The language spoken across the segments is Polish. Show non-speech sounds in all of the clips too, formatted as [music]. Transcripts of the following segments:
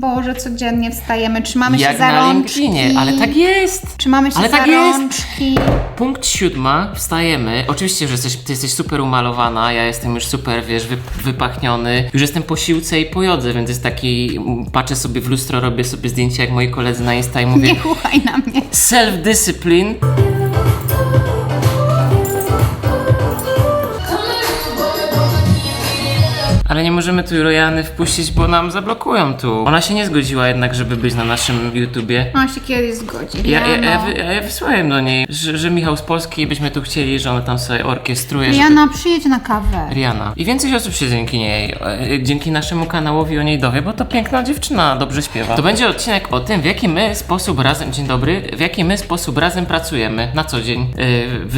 Boże, codziennie wstajemy, trzymamy się Jak za na rączki. LinkedInie, ale tak jest. Trzymamy się Ale za tak jest. rączki. Punkt siódma, wstajemy. Oczywiście, że jesteś, ty jesteś super umalowana, ja jestem już super, wiesz, wy, wypachniony. Już jestem po siłce i po jodze, więc jest taki, patrzę sobie w lustro, robię sobie zdjęcia jak moi koledzy na Insta i mówię [laughs] Nie chuchaj na mnie. self-discipline. Ale nie możemy tu Rojany wpuścić, bo nam zablokują tu. Ona się nie zgodziła jednak, żeby być na naszym YouTubie. On się kiedyś zgodzi. Ja, ja, ja, Jano. wy- ja wysłałem do niej, że, że Michał z Polski byśmy tu chcieli, że ona tam sobie orkiestruje. żeby- Jana, przyjedź na kawę. Rihanna. I więcej osób się dzięki niej, e, dzięki naszemu kanałowi o niej dowie, bo to piękna dziewczyna, dobrze śpiewa. To będzie odcinek o tym, w jaki my sposób razem, dzień dobry, w jaki my sposób razem pracujemy na co dzień. e,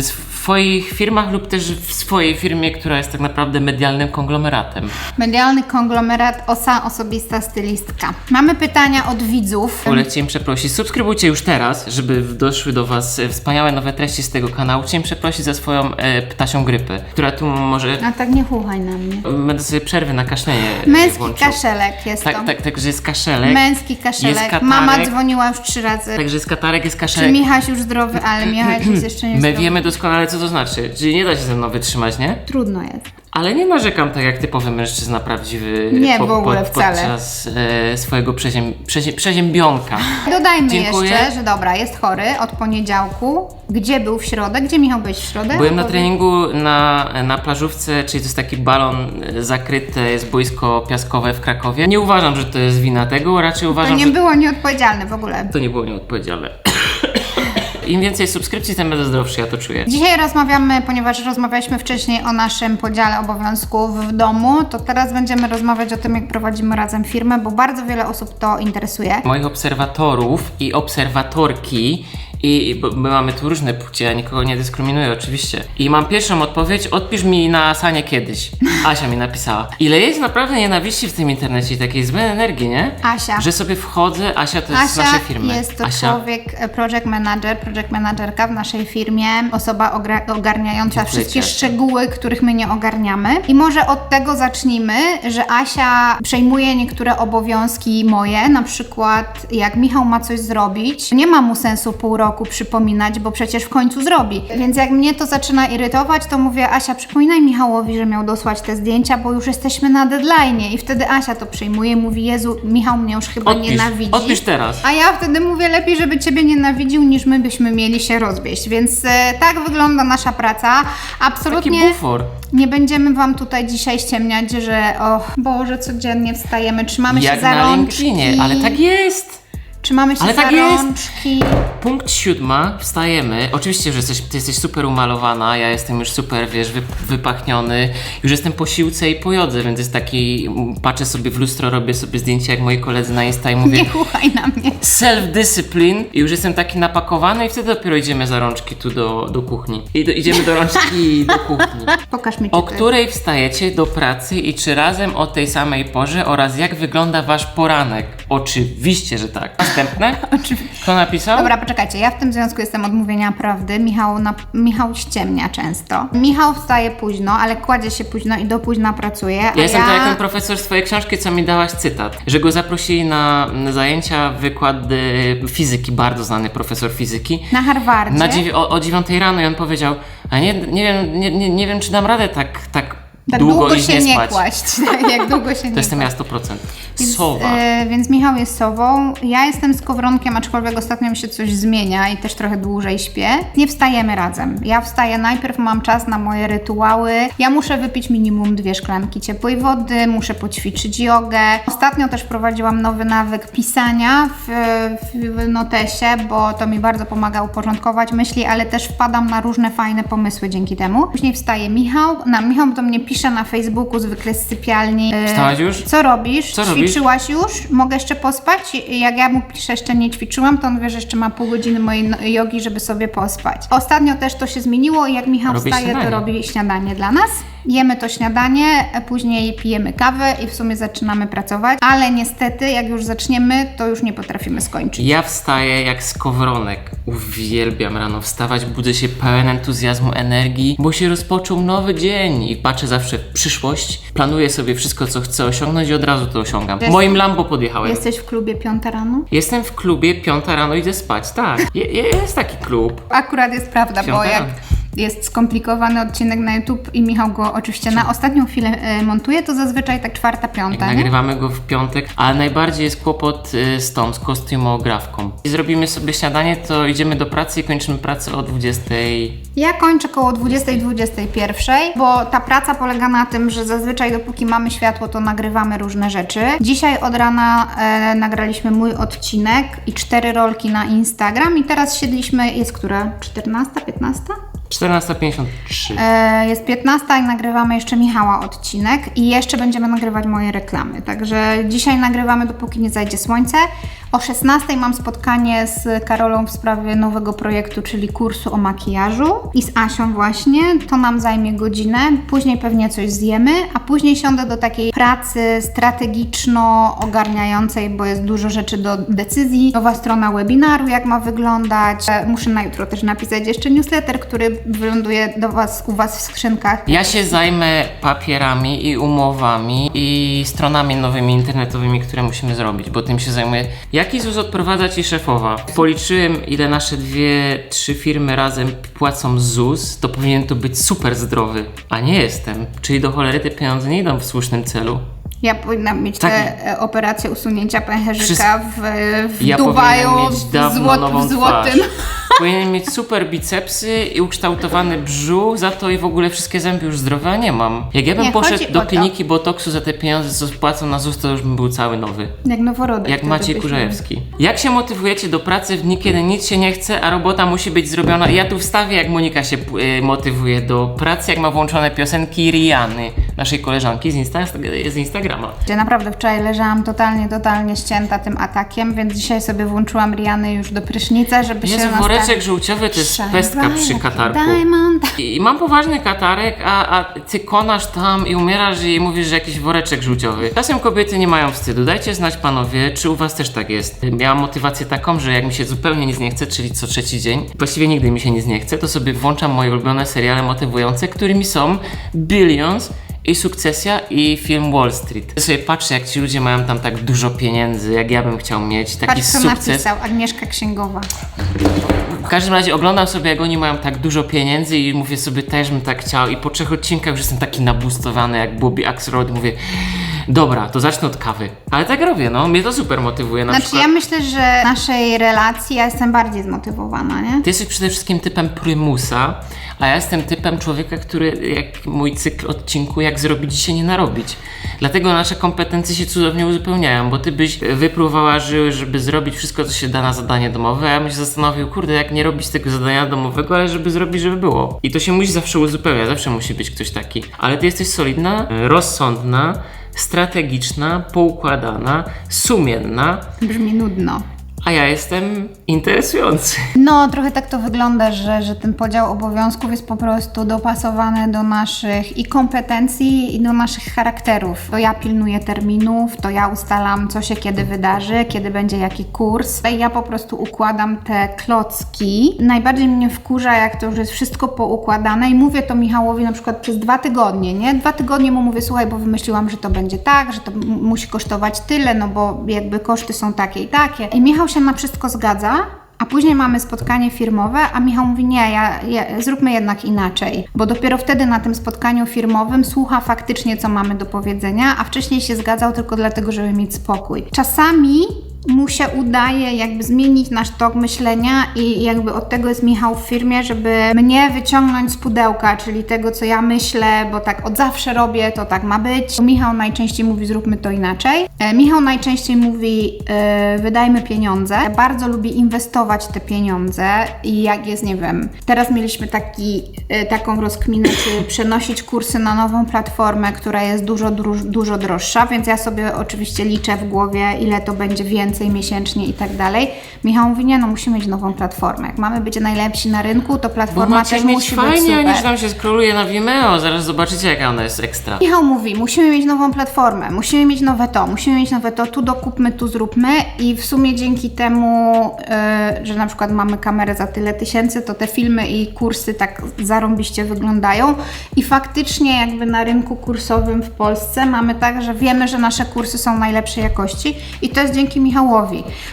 swoich firmach lub też w swojej firmie, która jest tak naprawdę medialnym konglomeratem. Medialny konglomerat, osa, osobista stylistka. Mamy pytania od widzów. W ogóle chciałem przeprosić, subskrybujcie już teraz, żeby doszły do Was e, wspaniałe nowe treści z tego kanału. Chciałem przeprosić za swoją e, ptasią grypę, która tu może... A tak nie chuchaj na mnie. Będę sobie przerwy na kaszlenie e, Męski włączył. kaszelek jest to. Tak, tak, tak, że jest kaszelek. Męski kaszelek. Jest katarek. Mama dzwoniła już trzy razy. Także jest katarek, jest Czy kaszelek. Michaś już zdrowy, ale [clears throat] Michaś jest jeszcze nie My zdrowy. wiemy doskonale, co to znaczy. Czyli nie da się ze mną wytrzymać, nie? Trudno jest. Ale nie narzekam tak jak typowy mężczyzna prawdziwy. Nie, w ogóle wcale. Podczas e, swojego przeziem, przeziem, przeziębionka. Dodajmy Dziękuję. jeszcze, że dobra, jest chory od poniedziałku. Gdzie był w środę? Gdzie Michał byłeś w środę? Byłem na treningu na, na plażówce, czyli to jest taki balon e, zakryte, jest boisko piaskowe w Krakowie. Nie uważam, że to jest wina tego, raczej To uważam, nie że było nieodpowiedzialne w ogóle. to nie było nieodpowiedzialne. Im więcej subskrypcji, tym będę zdrowszy, ja to czuję. Dzisiaj rozmawiamy, ponieważ rozmawialiśmy wcześniej o naszym podziale obowiązków w domu, to teraz będziemy rozmawiać o tym, jak prowadzimy razem firmę, bo bardzo wiele osób to interesuje. moich obserwatorów i obserwatorki i bo my mamy tu różne płcie, ja nikogo nie dyskryminuję oczywiście. I mam pierwszą odpowiedź, odpisz mi na Asanie kiedyś. Asia mi napisała. Ile jest naprawdę nienawiści w tym internecie i takiej złej energii, nie? Asia. Że sobie wchodzę, Asia to jest z Asia naszej firmy. jest to Asia. człowiek, e, project manager, project managerka w naszej firmie, osoba ogarniająca Dziękuję wszystkie Asia. szczegóły, których my nie ogarniamy. I może od tego zacznijmy, że Asia przejmuje niektóre obowiązki moje, na przykład jak Michał ma coś zrobić, nie ma mu sensu pół roku przypominać, bo przecież w końcu zrobi. Więc jak mnie to zaczyna irytować, to mówię, Asia, przypominaj Michałowi, że miał dosłać te zdjęcia, bo już jesteśmy na deadline. I wtedy Asia to przejmuje, mówi, Jezu, Michał mnie już chyba Odpisz, nienawidzi. odpisz teraz. A ja wtedy mówię, lepiej, żeby Ciebie nienawidził, niż my byśmy mieli się rozwieść. Więc e, tak wygląda nasza praca. Taki Absolutnie bufor. nie będziemy Wam tutaj dzisiaj ściemniać, że o Boże, codziennie wstajemy, trzymamy Jak się za na rączki. LinkedInie, ale tak jest. Trzymamy się Ale za tak jest. rączki. Punkt siódma, wstajemy. Oczywiście, że jesteś, ty jesteś super umalowana, ja jestem już super, wiesz, wy, wypachniony. Już jestem po siłce i po jodze, więc jest taki, patrzę sobie w lustro, robię sobie zdjęcia jak moi koledzy na Insta i mówię Nie chuchaj na mnie. self-discipline i już jestem taki napakowany i wtedy dopiero idziemy za rączki tu do, do kuchni. I do, idziemy do rączki do kuchni. Pokaż mi, czy O której wstajecie do pracy i czy razem o tej samej porze oraz jak wygląda wasz poranek? Oczywiście, że tak. Następne? Kto napisał? Dobra, poczekajcie, ja w tym związku jestem odmówienia prawdy. Michał, na, Michał ściemnia często. Michał wstaje późno, ale kładzie się późno i do późna pracuje. Ja jestem tak jak ten profesor z twojej książki, co mi dałaś cytat, że go zaprosili na zajęcia, wykłady fizyki, bardzo znany profesor fizyki. Na Harvardzie. Na dziewi- o, o 9 rano i on powiedział, a nie, nie, wiem, nie, nie, nie wiem, czy dam radę tak, tak, tak długo, długo się nie nie spać. kłaść. [laughs] Tak, jak długo się nie To jestem kłaść. ja 100%. Więc, Sowa. e, więc Michał jest sową, ja jestem skowronkiem, aczkolwiek ostatnio mi się coś zmienia i też trochę dłużej śpię. Nie wstajemy razem. Ja wstaję najpierw, mam czas na moje rytuały. Ja muszę wypić minimum dwie szklanki ciepłej wody, muszę poćwiczyć jogę. Ostatnio też prowadziłam nowy nawyk pisania w, w notesie, bo to mi bardzo pomaga uporządkować myśli, ale też wpadam na różne fajne pomysły dzięki temu. Później wstaje Michał. Na Michał do mnie pisze na Facebooku zwykle z sypialni. e, Wstałaś już? Co robisz? Co robisz? Ćwiczyłaś już? Mogę jeszcze pospać? Jak ja mu piszę, jeszcze nie ćwiczyłam, to on wie, że jeszcze ma pół godziny mojej no- jogi, żeby sobie pospać. Ostatnio też to się zmieniło i jak Michał Robi wstaje, śniadanie. to robi śniadanie dla nas. Jemy to śniadanie, później pijemy kawę i w sumie zaczynamy pracować, ale niestety jak już zaczniemy, to już nie potrafimy skończyć. Ja wstaję jak skowronek. Uwielbiam rano wstawać, budzę się pełen entuzjazmu, energii, bo się rozpoczął nowy dzień i patrzę zawsze w przyszłość. Planuję sobie wszystko, co chcę osiągnąć i od razu to osiągam. Jest- Moim Lambo podjechałem. Jesteś w klubie piąta rano? Jestem w klubie, piąta rano idę spać, tak. Je, je, jest taki klub. Akurat jest prawda, bo Piąta jak rano. Jest skomplikowany odcinek na YouTube i Michał go oczywiście na ostatnią chwilę e, montuje, to zazwyczaj tak czwarta, piąta, nie? Nagrywamy go w piątek, ale najbardziej jest kłopot y, z tą, z kostiumografką. I zrobimy sobie śniadanie, to idziemy do pracy i kończymy pracę o 20. Ja kończę koło 20-21, bo ta praca polega na tym, że zazwyczaj dopóki mamy światło, to nagrywamy różne rzeczy. Dzisiaj od rana e, nagraliśmy mój odcinek i cztery rolki na Instagram i teraz siedliśmy, jest która? 14, 15? 14.53. E, jest 15 i nagrywamy jeszcze Michała odcinek i jeszcze będziemy nagrywać moje reklamy. Także dzisiaj nagrywamy dopóki nie zajdzie słońce. O 16 mam spotkanie z Karolą w sprawie nowego projektu, czyli kursu o makijażu i z Asią właśnie. To nam zajmie godzinę. Później pewnie coś zjemy, a później siądę do takiej pracy strategiczno-ogarniającej, bo jest dużo rzeczy do decyzji. Nowa strona webinaru, jak ma wyglądać. E, Muszę na jutro też napisać jeszcze newsletter, który wyląduje do Was, u Was w skrzynkach. Ja się zajmę papierami i umowami i stronami nowymi internetowymi, które musimy zrobić, bo tym się zajmuję. Jaki ZUS odprowadza ci szefowa? Policzyłem, ile nasze dwie, trzy firmy razem płacą ZUS, to powinien to być super zdrowy, a nie jestem. Czyli do cholery te pieniądze nie idą w słusznym celu. Ja powinnam mieć Tak. te e, operacje usunięcia pęcherzyka w, w Ja Dubaju, powinienem mieć w, dawno złot, nową w złotym. twarz. Powinien mieć super bicepsy i ukształtowany brzuch, za to i w ogóle wszystkie zęby już zdrowe, a nie mam. Jak ja bym Nie, poszedł chodzi do to. kliniki botoksu za te pieniądze, co spłacą na ZUS, to już bym był cały nowy. Jak noworodek. Jak Maciej byśmy- Kurzajewski. Jak się motywujecie do pracy w dni, kiedy nic się nie chce, a robota musi być zrobiona? Ja tu wstawię, jak Monika się y, motywuje do pracy, jak ma włączone piosenki Riany, naszej koleżanki z, Insta z Instagrama. Ja naprawdę wczoraj leżałam totalnie, totalnie ścięta tym atakiem, więc dzisiaj sobie włączyłam Riany już do prysznica, żeby Jezu, się woreczek żółciowy to jest Shine pestka przy like a katarku. diamond. I mam poważny katarek, a, a ty konasz tam i umierasz i mówisz, że jakiś woreczek żółciowy. Czasem kobiety nie mają wstydu. Dajcie znać panowie, czy u was też tak jest. Miałam motywację taką, że jak mi się zupełnie nic nie chce, czyli co trzeci dzień, właściwie nigdy mi się nic nie chce, to sobie włączam moje ulubione seriale motywujące, którymi są Billions i Sukcesja i film Wall Street. Ja sobie patrzę, jak ci ludzie mają tam tak dużo pieniędzy, jak ja bym chciał mieć, taki Patrz, co sukces. napisał Agnieszka Księgowa. W każdym razie oglądam sobie, jak oni mają tak dużo pieniędzy i mówię sobie, też bym tak chciał. I po trzech odcinkach już jestem taki nabustowany jak Bobby Axelrod. Mówię, dobra, to zacznę od kawy. Ale tak robię, no. Mnie to super motywuje. Na Znaczy przykład, ja myślę, że naszej relacji ja jestem bardziej zmotywowana, nie? ty jesteś przede wszystkim typem prymusa, a ja jestem typem człowieka, który, jak mój cykl odcinku, jak zrobić się nie narobić. Dlatego nasze kompetencje się cudownie uzupełniają, bo ty byś wypróbowała żyły, żeby zrobić wszystko, co się da na zadanie domowe, a ja bym się zastanowił, kurde, jak nie robić tego zadania domowego, ale żeby zrobić, żeby było. I to się musi zawsze uzupełniać, zawsze musi być ktoś taki. Ale ty jesteś solidna, rozsądna, strategiczna, poukładana, sumienna, Brzmi nudno. A ja jestem interesujący. No, trochę tak to wygląda, że, że ten podział obowiązków jest po prostu dopasowany do naszych i kompetencji, i do naszych charakterów. To ja pilnuję terminów, to ja ustalam, co się kiedy wydarzy, kiedy będzie jaki kurs. Ja po prostu układam te klocki. Najbardziej mnie wkurza, jak to już jest wszystko poukładane i mówię to Michałowi na przykład przez dwa tygodnie, nie? Dwa tygodnie mu mówię, słuchaj, bo wymyśliłam, że to będzie tak, że to musi kosztować tyle, no bo jakby koszty są takie i takie. I Michał się na wszystko zgadza, a później mamy spotkanie firmowe, a Michał mówi: Nie, ja, ja, zróbmy jednak inaczej, bo dopiero wtedy na tym spotkaniu firmowym słucha faktycznie, co mamy do powiedzenia, a wcześniej się zgadzał tylko dlatego, żeby mieć spokój. Czasami mu się udaje jakby zmienić nasz tok myślenia i jakby od tego jest Michał w firmie, żeby mnie wyciągnąć z pudełka, czyli tego, co ja myślę, bo tak od zawsze robię, to tak ma być. Michał najczęściej mówi, zróbmy to inaczej. E, Michał najczęściej mówi, e, wydajmy pieniądze. Bardzo lubi inwestować te pieniądze i jak jest, nie wiem, teraz mieliśmy taki, e, taką rozkminę, czy przenosić kursy na nową platformę, która jest dużo, dużo droższa, więc ja sobie oczywiście liczę w głowie, ile to będzie więcej więcej miesięcznie i tak dalej. Michał mówi, nie no, musimy mieć nową platformę. Jak mamy być najlepsi na rynku, to platforma też mieć musi być fajnie, super. niż tam się skroluje na Vimeo. Zaraz zobaczycie, jaka ona jest ekstra. Michał mówi, musimy mieć nową platformę, musimy mieć nowe to, musimy mieć nowe to, tu dokupmy, tu zróbmy i w sumie dzięki temu, e, że na przykład mamy kamerę za tyle tysięcy, to te filmy i kursy tak zarąbiście wyglądają i faktycznie jakby na rynku kursowym w Polsce mamy tak, że wiemy, że nasze kursy są najlepszej jakości i to jest dzięki Michałowi,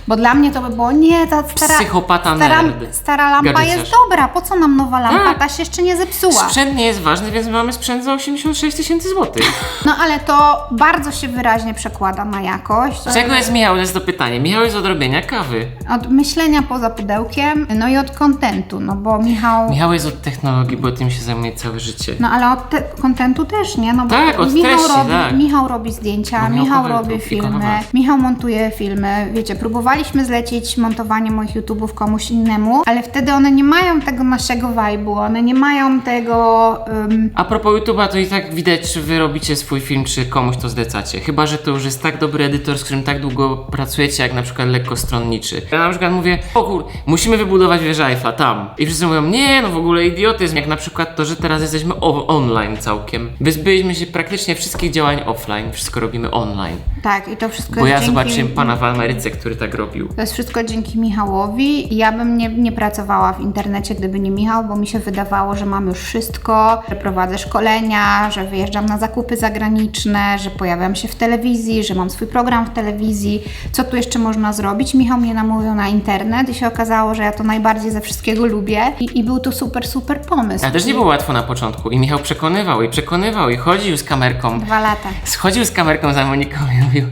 bo dla mnie to by było, nie, ta stara, Psychopata stara, nerd. stara lampa jest dobra, po co nam nowa lampa, Tak. ta się jeszcze nie zepsuła. Sprzęt nie jest ważny, więc mamy sprzęt za 86 tysięcy złotych. No ale to bardzo się wyraźnie przekłada na jakość. Czego jest Michał? To jest to pytanie. Michał jest od robienia kawy. Od myślenia poza pudełkiem, no i od kontentu, no bo Michał... Michał jest od technologii, bo tym się zajmuje całe życie. No ale od te- kontentu też, nie? No bo Tak, od Michał, treści, robi, tak. Michał robi zdjęcia, Bo Michał robi i filmy. Michał montuje filmy. Wiecie, próbowaliśmy zlecić montowanie moich YouTube'ów komuś innemu, ale wtedy one nie mają tego naszego vibe'u, one nie mają tego... ym, A propos YouTube'a, to i tak widać, czy wy robicie swój film, czy komuś to zlecacie. Chyba, że to już jest tak dobry edytor, z którym tak długo pracujecie, jak na przykład lekkostronniczy. Ja na przykład mówię, o kur, musimy wybudować wieżę Eiffla tam. I wszyscy mówią, nie, no w ogóle idiotyzm. Jak na przykład to, że teraz jesteśmy online całkiem. Wyzbyliśmy się praktycznie wszystkich działań offline, wszystko robimy online. tak, i to wszystko Bo ja dzięki... zobaczyłem pana w Ameryce, który tak robił. To jest wszystko dzięki Michałowi. Ja bym nie, nie pracowała w internecie, gdyby nie Michał, bo mi się wydawało, że mam już wszystko, że prowadzę szkolenia, że wyjeżdżam na zakupy zagraniczne, że pojawiam się w telewizji, że mam swój program w telewizji. Co tu jeszcze można zrobić? Michał mnie namówił na internet i się okazało, że ja to najbardziej ze wszystkiego lubię i, i był to super, super pomysł. Ale też nie było łatwo na początku. I Michał przekonywał, i przekonywał, i chodził z kamerką. Dwa lata. Schodził z kamerką za Moniką i mówił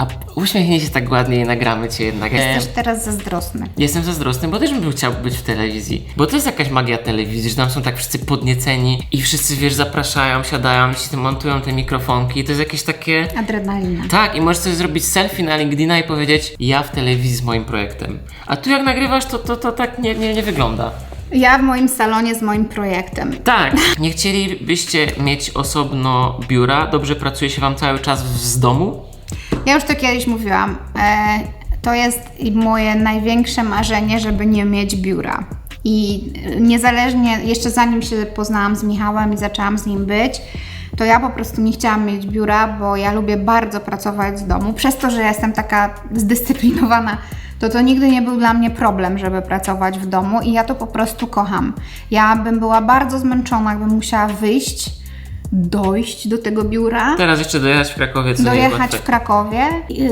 a uśmiechnij się tak ładnie i nagramy cię jednak. Jesteś teraz zazdrosny. Jestem zazdrosny, bo też bym chciał być w telewizji. Bo to jest jakaś magia telewizji, że tam są tak wszyscy podnieceni i wszyscy, wiesz, zapraszają, siadają, ci montują te mikrofonki i to jest jakieś takie... Adrenalina. Tak, i możesz sobie zrobić selfie na LinkedIna i powiedzieć ja w telewizji z moim projektem. A tu jak nagrywasz, to, to, to tak nie, nie, nie wygląda. Ja w moim salonie z moim projektem. Tak. Nie chcielibyście mieć osobno biura? Dobrze pracuje się wam cały czas z domu? Ja już to kiedyś mówiłam. E, to jest moje największe marzenie, żeby nie mieć biura. I niezależnie, jeszcze zanim się poznałam z Michałem i zaczęłam z nim być, to ja po prostu nie chciałam mieć biura, bo ja lubię bardzo pracować z domu. Przez to, że jestem taka zdyscyplinowana, to to nigdy nie był dla mnie problem, żeby pracować w domu i ja to po prostu kocham. Ja bym była bardzo zmęczona, jakbym musiała wyjść, dojść do tego biura Teraz jeszcze dojechać w Krakowie, co dojechać w Krakowie.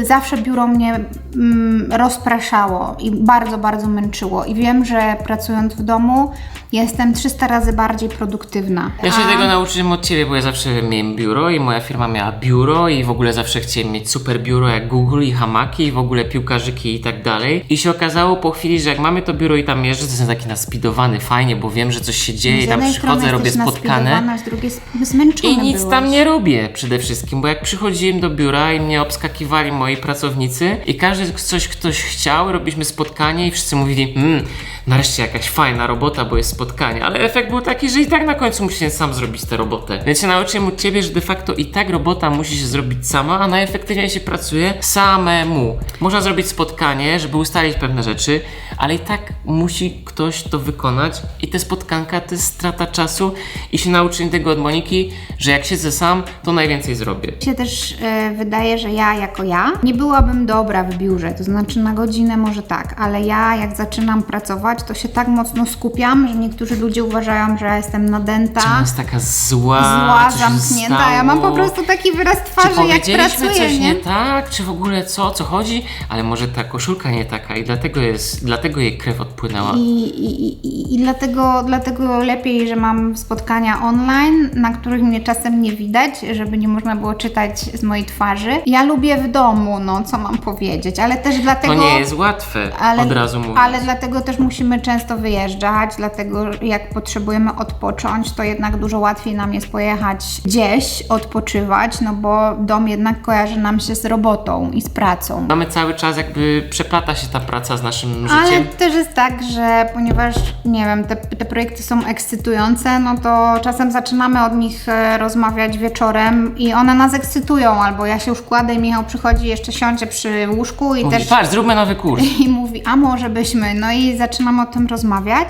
Zawsze biuro mnie mm, rozpraszało i bardzo, bardzo męczyło. I wiem, że pracując w domu jestem 300 razy bardziej produktywna. Ja się A- tego nauczyłem od Ciebie, bo ja zawsze miałem biuro i moja firma miała biuro i w ogóle zawsze chciałem mieć super biuro jak Google i hamaki i w ogóle piłkarzyki i tak dalej. I się okazało po chwili, że jak mamy to biuro i tam jeżdżę, to jestem taki naspidowany, fajnie, bo wiem, że coś się dzieje, z tam jednej przychodzę, strony robię jesteś spotkane. z drugiej zmęczony I nic byłeś. tam nie robię przede wszystkim, bo jak przychodziłem do biura i mnie obskakiwali moi pracownicy i każdy coś ktoś chciał, robiliśmy spotkanie i wszyscy mówili, mmm, nareszcie jakaś fajna robota, bo jest spotkanie, ale efekt był taki, że i tak na końcu musiałem sam zrobić tę robotę. Więc się nauczyłem od Ciebie, że de facto i tak robota musi się zrobić sama, a najefektywniej się pracuje samemu. Można zrobić spotkanie, żeby ustalić pewne rzeczy, ale i tak musi ktoś to wykonać i te spotkanka to jest strata czasu i się nauczyłem tego od Moniki, że jak siedzę sam, to najwięcej zrobię. Mi się też e, wydaje, że ja jako ja nie byłabym dobra w biurze, to znaczy na godzinę może tak, ale ja jak zaczynam pracować, to się tak mocno skupiam, że niektórzy ludzie uważają, że ja jestem nadęta. Ona jest taka zła, zła, zamknięta. Ja mam po prostu taki wyraz Czy twarzy, jak pracuję, coś nie? nie tak? Czy w ogóle co? Co chodzi? Ale może ta koszulka nie taka i dlatego jest, dlatego jej krew odpłynęła. I, i, i, I dlatego, dlatego lepiej, że mam spotkania online, na których mnie czasem nie widać, żeby nie można było czytać z mojej twarzy. Ja lubię w domu, no co mam powiedzieć, ale też dlatego... To nie jest łatwe, ale, od razu mówię. ale dlatego też musimy często wyjeżdżać, dlatego jak potrzebujemy odpocząć, to jednak dużo łatwiej nam jest pojechać gdzieś, odpoczywać, no bo dom jednak kojarzy nam się z robotą i z pracą. Mamy cały czas jakby przeplata się ta praca z naszym Ale życiem. też jest tak, że ponieważ, nie wiem, te, te projekty są ekscytujące, no to czasem zaczynamy od nich e, rozmawiać wieczorem i one nas ekscytują, albo ja się już kładę i Michał przychodzi, jeszcze siądzie przy łóżku i Mówi, też patrz, zróbmy nowy kurs. [laughs] i mówi, a może byśmy, no i zaczynamy o tym rozmawiać.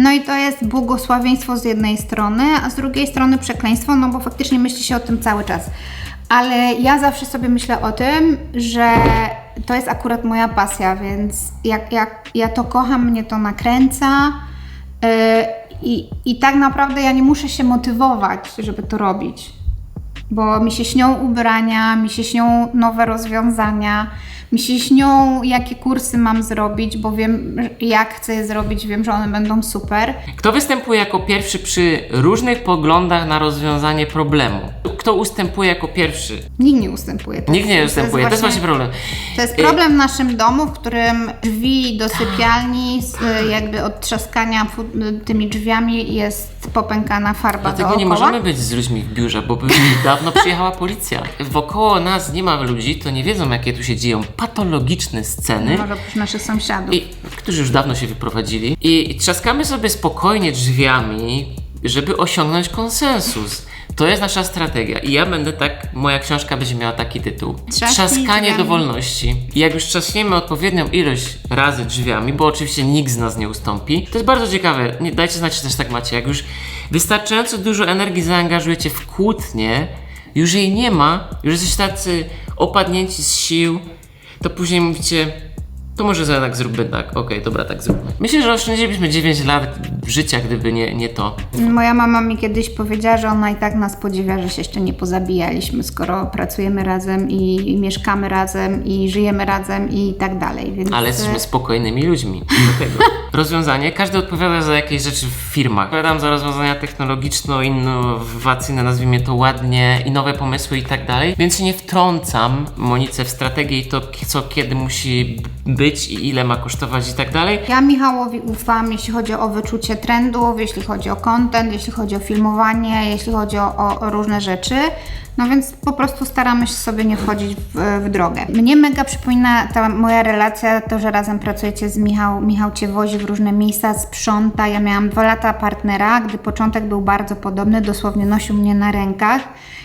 No i to jest błogosławieństwo z jednej strony, a z drugiej strony przekleństwo, no bo faktycznie myśli się o tym cały czas. Ale ja zawsze sobie myślę o tym, że to jest akurat moja pasja, więc jak, jak ja to kocham, mnie to nakręca. Yy, i, I tak naprawdę ja nie muszę się motywować, żeby to robić bo mi się śnią ubrania, mi się śnią nowe rozwiązania, mi się śnią, jakie kursy mam zrobić, bo wiem, jak chcę je zrobić, wiem, że one będą super. Kto występuje jako pierwszy przy różnych poglądach na rozwiązanie problemu? Kto ustępuje jako pierwszy? Nikt nie ustępuje. Nikt nie ustępuje, to jest właśnie problem. To jest Y, problem w naszym domu, w którym drzwi do sypialni, z, y, jakby od trzaskania tymi drzwiami jest popękana farba Dlatego dookoła. nie możemy być z ludźmi w biurze, bo by [laughs] dawno przyjechała policja. Wokoło nas nie ma ludzi, to nie wiedzą, jakie tu się dzieją patologiczne sceny. Może oprócz naszych sąsiadów. I, którzy już dawno się wyprowadzili. I, I trzaskamy sobie spokojnie drzwiami, żeby osiągnąć konsensus. To jest nasza strategia. I ja będę tak, moja książka będzie miała taki tytuł. Trzasknij Trzaskanie drzwiami. do wolności. I jak już trzaśniemy odpowiednią ilość razy drzwiami, bo oczywiście nikt z nas nie ustąpi, to jest bardzo ciekawe. Nie, dajcie znać, czy też tak macie. Jak już wystarczająco dużo energii zaangażujecie w kłótnię, już jej nie ma, już jesteście tacy opadnięci z sił, to później mówicie, to może jednak zróbmy tak. Okej, dobra, tak zróbmy. Myślę, że oszczędzilibyśmy 9 lat życia, gdyby nie, nie to. Moja mama mi kiedyś powiedziała, że ona i tak nas podziwia, że się jeszcze nie pozabijaliśmy, skoro pracujemy razem i, i mieszkamy razem i żyjemy razem i tak dalej. Więc Ale jesteśmy spokojnymi ludźmi. Do tego. [laughs] Rozwiązanie. Każdy odpowiada za jakieś rzeczy w firmach. Odpowiadam za rozwiązania technologiczno-innowacyjne, nazwijmy to ładnie, i nowe pomysły i tak dalej. Więc się nie wtrącam, Monice, w strategię i to, co kiedy musi być i ile ma kosztować i tak dalej. Ja Michałowi ufam, jeśli chodzi o wyczucie trendów, jeśli chodzi o content, jeśli chodzi o filmowanie, jeśli chodzi o, o, różne rzeczy. No więc po prostu staramy się sobie nie wchodzić w, w drogę. Mnie mega przypomina ta moja relacja, to, że razem pracujecie z Michał. Michał Cię wozi w różne miejsca, sprząta. Ja miałam dwa lata partnera, gdy początek był bardzo podobny, dosłownie nosił mnie na rękach.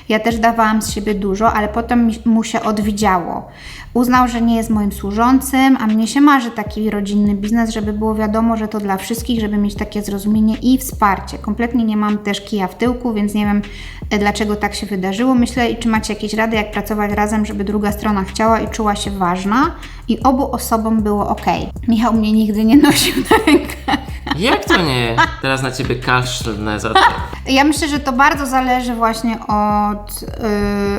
Ja też dawałam z siebie dużo, ale potem mu się odwidziało. Uznał, że nie jest moim służącym, a mnie się marzy taki rodzinny biznes, żeby było wiadomo, że to dla wszystkich, żeby mieć takie zrozumienie i wsparcie. Kompletnie nie mam też kija w tyłku, więc nie wiem e, dlaczego tak się wydarzyło. Myślę, i czy macie jakieś rady, jak pracować razem, żeby druga strona chciała i czuła się ważna i obu osobom było ok. Michał mnie nigdy nie nosił na rękach. Jak to nie? Teraz na ciebie kaszlnę za to. Ja myślę, że to bardzo zależy właśnie od,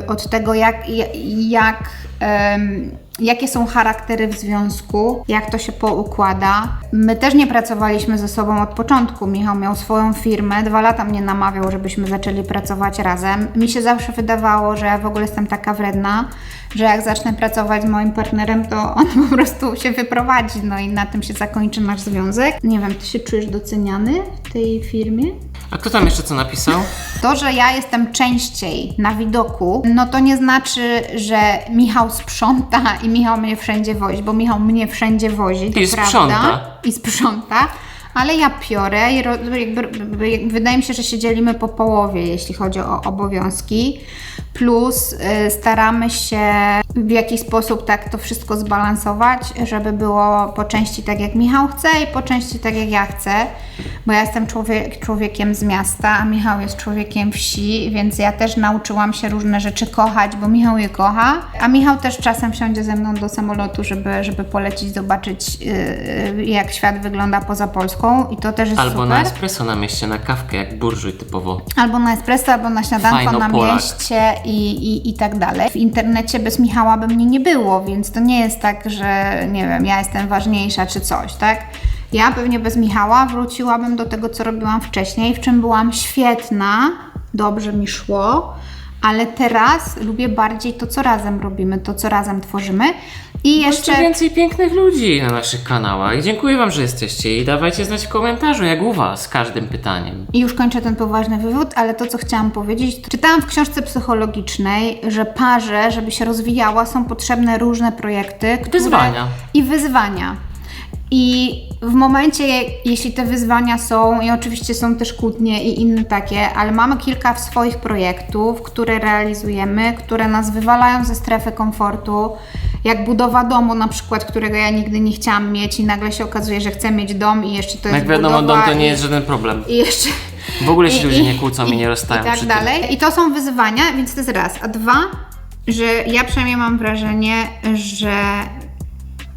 y, od tego, jak, jak, jak em, jakie są charaktery w związku, jak to się poukłada. My też nie pracowaliśmy ze sobą od początku. Michał miał swoją firmę, dwa lata mnie namawiał, żebyśmy zaczęli pracować razem. Mi się zawsze wydawało, że ja w ogóle jestem taka wredna, że jak zacznę pracować z moim partnerem, to on po prostu się wyprowadzi, no i na tym się zakończy nasz związek. Nie wiem, ty się czujesz doceniany w tej firmie? A kto tam jeszcze co napisał? To, że ja jestem częściej na widoku, no to nie znaczy, że Michał sprząta i Michał mnie wszędzie wozi, bo Michał mnie wszędzie wozi, to I prawda. sprząta. I sprząta. Ale ja piorę i ro, jakby, wydaje mi się, że się dzielimy po połowie, jeśli chodzi o obowiązki. Plus y, staramy się w jakiś sposób tak to wszystko zbalansować, żeby było po części tak jak Michał chce i po części tak jak ja chcę, bo ja jestem człowiek, człowiekiem z miasta, a Michał jest człowiekiem wsi, więc ja też nauczyłam się różne rzeczy kochać, bo Michał je kocha, a Michał też czasem wsiądzie ze mną do samolotu, żeby, żeby polecić, zobaczyć yy, jak świat wygląda poza Polską i to też jest Albo super. na espresso na mieście, na kawkę, jak burżuj typowo. Albo na espresso, albo na śniadanko Fajno na Polak. mieście i, i, i tak dalej. W internecie bez Michała by mnie nie było, więc to nie jest tak, że nie wiem, ja jestem ważniejsza czy coś, tak? Ja pewnie bez Michała wróciłabym do tego, co robiłam wcześniej, w czym byłam świetna, dobrze mi szło, ale teraz lubię bardziej to, co razem robimy, to, co razem tworzymy. I Jeszcze jeszcze więcej pięknych ludzi na naszych kanałach. Dziękuję Wam, że jesteście i dawajcie znać w komentarzu, jak u Was z każdym pytaniem. I już kończę ten poważny wywód, ale to, co chciałam powiedzieć, czytałam w książce psychologicznej, że parze, żeby się rozwijała, są potrzebne różne projekty. Które... Wyzwania. I wyzwania. I w momencie, jeśli te wyzwania są, i oczywiście są też kłótnie i inne takie, ale mamy kilka swoich projektów, które realizujemy, które nas wywalają ze strefy komfortu, jak budowa domu na przykład, którego ja nigdy nie chciałam mieć i nagle się okazuje, że chcę mieć dom i jeszcze to jest Jak wiadomo, budowa dom to nie i, jest żaden problem. i jeszcze... W ogóle się ludzie nie kłócą i nie rozstają I tak przy tym. dalej. I to są wyzwania, więc to jest raz. A dwa, że ja przynajmniej mam wrażenie, że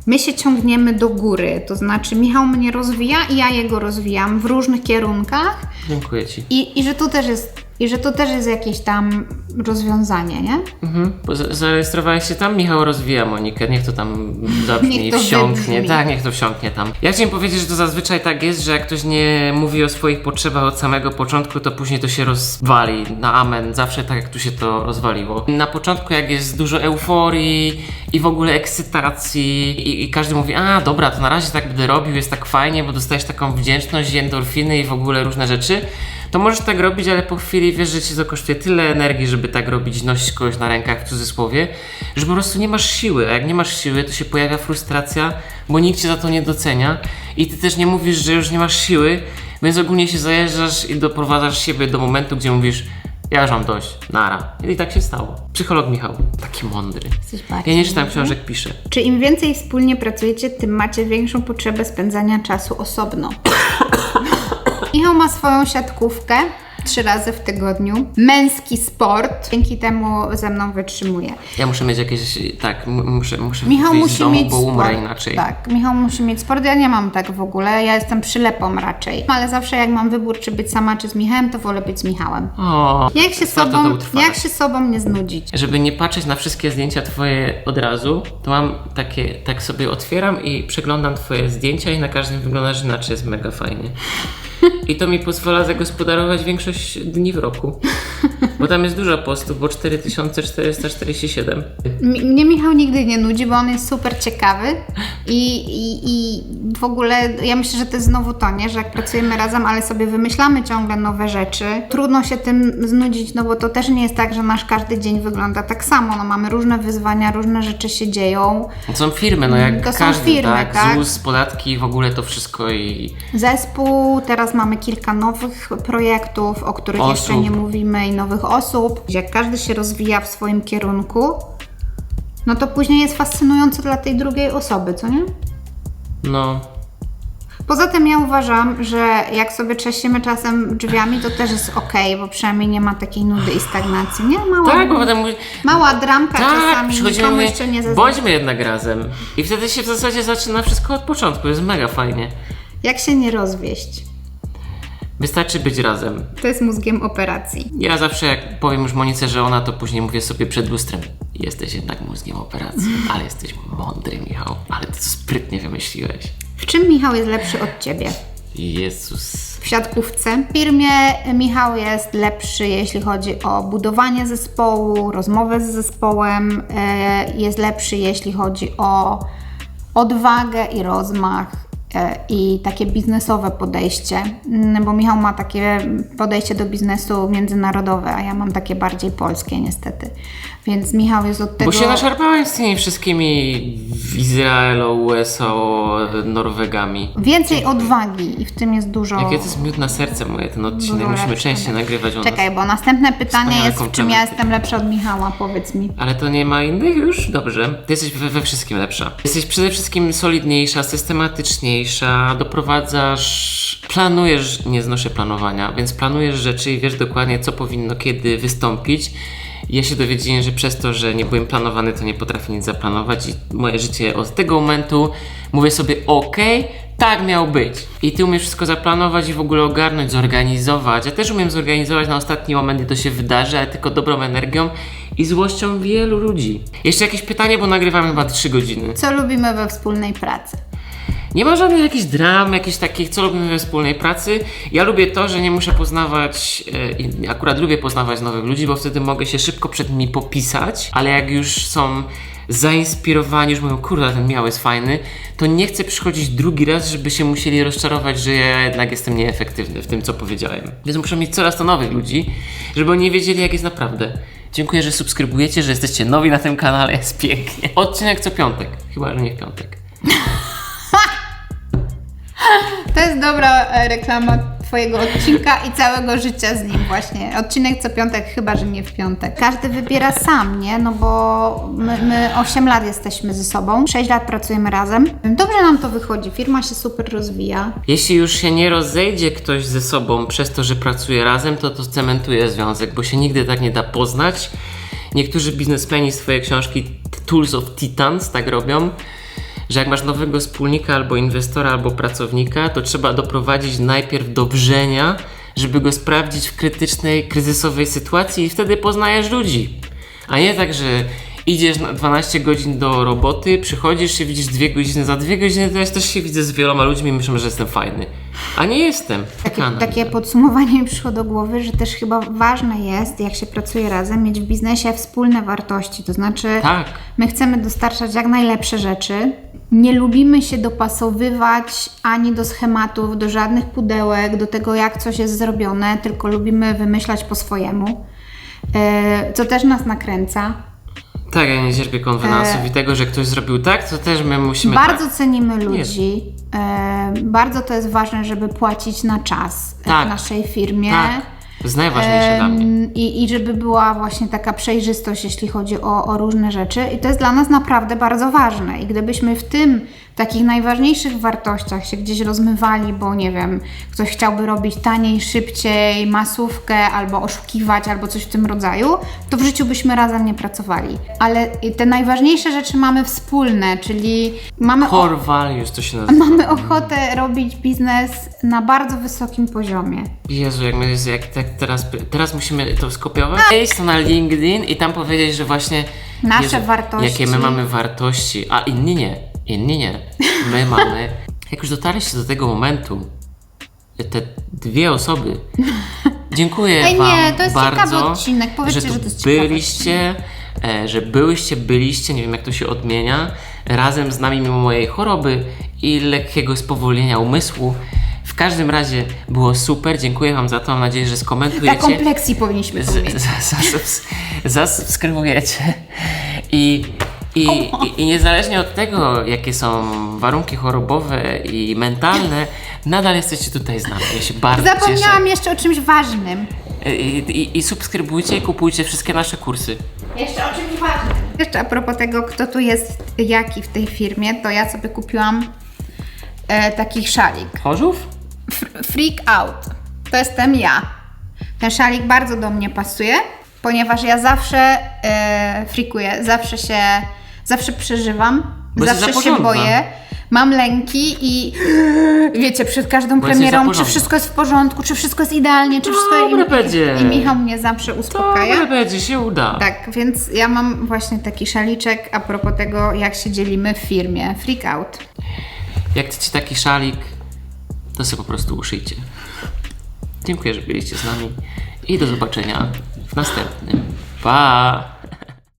my się ciągniemy do góry. To znaczy, Michał mnie rozwija i ja jego rozwijam w różnych kierunkach. Dziękuję Ci. I, i że tu też jest. I że to też jest jakieś tam rozwiązanie, nie? Mhm. Zarejestrowałeś się tam, Michał rozwija Monikę, niech to tam [laughs] zabrzmi, Niech to wsiąknie. wybrzmi. Tak, niech to wsiąknie tam. Ja chciałem powiedzieć, że to zazwyczaj tak jest, że jak ktoś nie mówi o swoich potrzebach od samego początku, to później to się rozwali na amen. Zawsze tak, jak tu się to rozwaliło. Na początku, jak jest dużo euforii i w ogóle ekscytacji i, i każdy mówi, a dobra, to na razie tak będę robił, jest tak fajnie, bo dostajesz taką wdzięczność endorfiny i w ogóle różne rzeczy, to możesz tak robić, ale po chwili wiesz, że ci to kosztuje tyle energii, żeby tak robić, nosić kogoś na rękach w cudzysłowie, że po prostu nie masz siły. A jak nie masz siły, to się pojawia frustracja, bo nikt cię za to nie docenia i ty też nie mówisz, że już nie masz siły, więc ogólnie się zajeżdżasz i doprowadzasz siebie do momentu, gdzie mówisz ja już mam dość, nara. I tak się stało. Psycholog Michał, taki mądry. Jesteś Ja nie czytam książek, piszę. Czy im więcej wspólnie pracujecie, tym macie większą potrzebę spędzania czasu osobno? [coughs] Michał ma swoją siatkówkę trzy razy w tygodniu. Męski sport. Dzięki temu ze mną wytrzymuje. Ja muszę mieć jakieś, tak, muszę, muszę Michał wyjść z musi domu, mieć bo umrę sport. inaczej. Tak, Michał musi mieć sport. Ja nie mam tak w ogóle. Ja jestem przylepą raczej. Ale zawsze jak mam wybór, czy być sama, czy z Michałem, to wolę być z Michałem. O, Jak się, warto to sobą, utrwalać. jak się sobą nie znudzić? Żeby nie patrzeć na wszystkie zdjęcia twoje od razu, to mam takie, tak sobie otwieram i przeglądam twoje zdjęcia i na każdym wyglądasz inaczej, jest mega fajnie. I to mi pozwala zagospodarować większość dni w roku. Bo tam jest dużo postów, bo 4447. Mi- Mnie Michał nigdy nie nudzi, bo on jest super ciekawy i, i, i w ogóle ja myślę, że to jest znowu to, nie? że jak pracujemy razem, ale sobie wymyślamy ciągle nowe rzeczy, trudno się tym znudzić, no bo to też nie jest tak, że nasz każdy dzień wygląda tak samo. No, mamy różne wyzwania, różne rzeczy się dzieją. To są firmy, no jak To są każdy, firmy, tak? tak? ZUS, podatki, w ogóle to wszystko i... Zespół, teraz mamy kilka nowych projektów, o których Osób. jeszcze nie mówimy i nowych osób. Jak każdy się rozwija w swoim kierunku, no to później jest fascynujące dla tej drugiej osoby, co nie? No, Poza tym ja uważam, że jak sobie trzęsiemy czasem drzwiami, to też jest ok, bo przynajmniej nie ma takiej nudy i stagnacji, nie? Mała, tak, bo potem mówi, mała dramka tak, czasami przychodzimy nikomu jeszcze nie zaznaczy. bądźmy jednak razem. I wtedy się w zasadzie zaczyna wszystko od początku, jest mega fajnie. Jak się nie rozwieść? Wystarczy być razem. To jest mózgiem operacji. Ja zawsze jak powiem już Monice, że ona, to później mówię sobie przed lustrem. Jesteś jednak mózgiem operacji, [laughs] ale jesteś mądry, Michał. Ale ty to sprytnie wymyśliłeś. W czym Michał jest lepszy od Ciebie? Jezus. w siatkówce. W firmie Michał jest lepszy, jeśli chodzi o budowanie zespołu, rozmowę z zespołem. e, Jest lepszy, jeśli chodzi o odwagę i rozmach e, i takie biznesowe podejście, Mm, bo Michał ma takie podejście do biznesu międzynarodowe, a ja mam takie bardziej polskie niestety. Więc Michał jest od tego... Bo się naszarpałem z tymi wszystkimi w Izraelu, USA, Norwegami. Więcej odwagi i w tym jest dużo... Jakie to jest miód na serce moje, ten odcinek. dużo Musimy częściej tak. nagrywać o nas. Czekaj, bo następne pytanie Wspaniałe jest, w czym komplementy. ja jestem lepsza od Michała, powiedz mi. Ale to nie ma innych już? Dobrze. Ty jesteś we, we wszystkim lepsza. Jesteś przede wszystkim solidniejsza, systematyczniejsza, doprowadzasz, planujesz, nie znoszę planowania, więc planujesz rzeczy i wiesz dokładnie, co powinno kiedy wystąpić. Ja się dowiedziałem, że przez to, że nie byłem planowany, to nie potrafię nic zaplanować i moje życie od tego momentu mówię sobie, okej, tak miał być. I ty umiesz wszystko zaplanować i w ogóle ogarnąć, zorganizować. Ja też umiem zorganizować na ostatni moment, gdy to się wydarzy, ale tylko dobrą energią i złością wielu ludzi. Jeszcze jakieś pytanie, bo nagrywamy chyba 3 godziny. Co lubimy we wspólnej pracy? Nie ma żadnych jakichś dram, jakichś takich, co lubimy we wspólnej pracy. Ja lubię to, że nie muszę poznawać, e, akurat lubię poznawać nowych ludzi, bo wtedy mogę się szybko przed nimi popisać, ale jak już są zainspirowani, już mówią, kurde, ten miał jest fajny, to nie chcę przychodzić drugi raz, żeby się musieli rozczarować, że ja jednak jestem nieefektywny w tym, co powiedziałem. Więc muszę mieć coraz to nowych ludzi, żeby oni wiedzieli, jak jest naprawdę. Dziękuję, że subskrybujecie, że jesteście nowi na tym kanale, [laughs] jest pięknie. Odcinek co piątek, chyba, że nie w piątek. [laughs] To jest dobra e, reklama Twojego odcinka i całego życia z nim właśnie. Odcinek co piątek, chyba że nie w piątek. Każdy wybiera sam, nie? No bo my, my 8 lat jesteśmy ze sobą, 6 lat pracujemy razem. Dobrze nam to wychodzi, firma się super rozwija. Jeśli już się nie rozejdzie ktoś ze sobą przez to, że pracuje razem, to to cementuje związek, bo się nigdy tak nie da poznać. Niektórzy biznesmeni swoje książki Tools of Titans tak robią, że jak masz nowego wspólnika albo inwestora, albo pracownika, to trzeba doprowadzić najpierw do wrzenia, żeby go sprawdzić w krytycznej, kryzysowej sytuacji i wtedy poznajesz ludzi. A nie tak, że idziesz na 12 godzin do roboty, przychodzisz się widzisz dwie godziny, za dwie godziny to ja też się widzę z wieloma ludźmi i myślę, że jestem fajny. A nie jestem. Takie, takie podsumowanie mi przyszło do głowy, że też chyba ważne jest, jak się pracuje razem, mieć w biznesie wspólne wartości. To znaczy, Tak. my chcemy dostarczać jak najlepsze rzeczy. Nie lubimy się dopasowywać ani do schematów, do żadnych pudełek, do tego, jak coś jest zrobione, tylko lubimy wymyślać po swojemu. E, Co też nas nakręca. Tak, ja nie cierpię konwenansów i tego, że ktoś zrobił tak, to też my musimy E, Bardzo tak. cenimy ludzi. E, bardzo to jest ważne, żeby płacić na czas Tak. w naszej firmie. Tak. To jest najważniejsze dla mnie. I, I żeby była właśnie taka przejrzystość, jeśli chodzi o, o różne rzeczy. I to jest dla nas naprawdę bardzo ważne. I gdybyśmy w tym, takich najważniejszych wartościach się gdzieś rozmywali, bo nie wiem, ktoś chciałby robić taniej, szybciej, masówkę, albo oszukiwać, albo coś w tym rodzaju, to w życiu byśmy razem nie pracowali. Ale te najważniejsze rzeczy mamy wspólne, czyli mamy Core values to się nazywa. Mamy ochotę robić biznes na bardzo wysokim poziomie. Jezu, jak, my, jak tak teraz, teraz musimy to skopiować, wejść to na LinkedIn i tam powiedzieć, że właśnie Nasze wartości. Jakie my mamy wartości, a inni nie, inni nie. My [laughs] mamy, jak już dotarliście do tego momentu, te dwie osoby, dziękuję Ej, nie, wam to jest bardzo, ciekawy odcinek. Powiedzcie, że, tu że to jest ciekawy byliście, e, że byłyście, byliście, nie wiem jak to się odmienia, razem z nami mimo mojej choroby i lekkiego spowolnienia umysłu. W każdym razie było super, dziękuję wam za to, mam nadzieję, że skomentujecie. kompleksji powinniśmy powiedzieć. Zasubskrybujecie i, i, i, i niezależnie od tego, jakie są warunki chorobowe i mentalne, nadal jesteście tutaj z nami. Ja się bardzo Zapomniałam jeszcze o czymś ważnym. cieszę. I, i, I subskrybujcie i kupujcie wszystkie nasze kursy. Jeszcze o czymś ważnym. Jeszcze a propos tego, kto tu jest jaki w tej firmie, to ja sobie kupiłam e, taki szalik. Chorzów? Freak out. To jestem ja. Ten szalik bardzo do mnie pasuje, ponieważ ja zawsze e, freakuję, zawsze się, zawsze przeżywam, Bo zawsze się boję. Mam lęki i [gasps] wiecie, przed każdą Bo premierą, czy wszystko jest w porządku, czy wszystko jest idealnie, czy wszystko Dobre i, będzie. i Michał mnie zawsze uspokaja. Dobre będzie, się uda. Tak, więc ja mam właśnie taki szaliczek a propos tego, jak się dzielimy w firmie. Freak out. Jak chcecie taki szalik, to sobie po prostu uszyjcie. Dziękuję, że byliście z nami i do zobaczenia w następnym. Pa!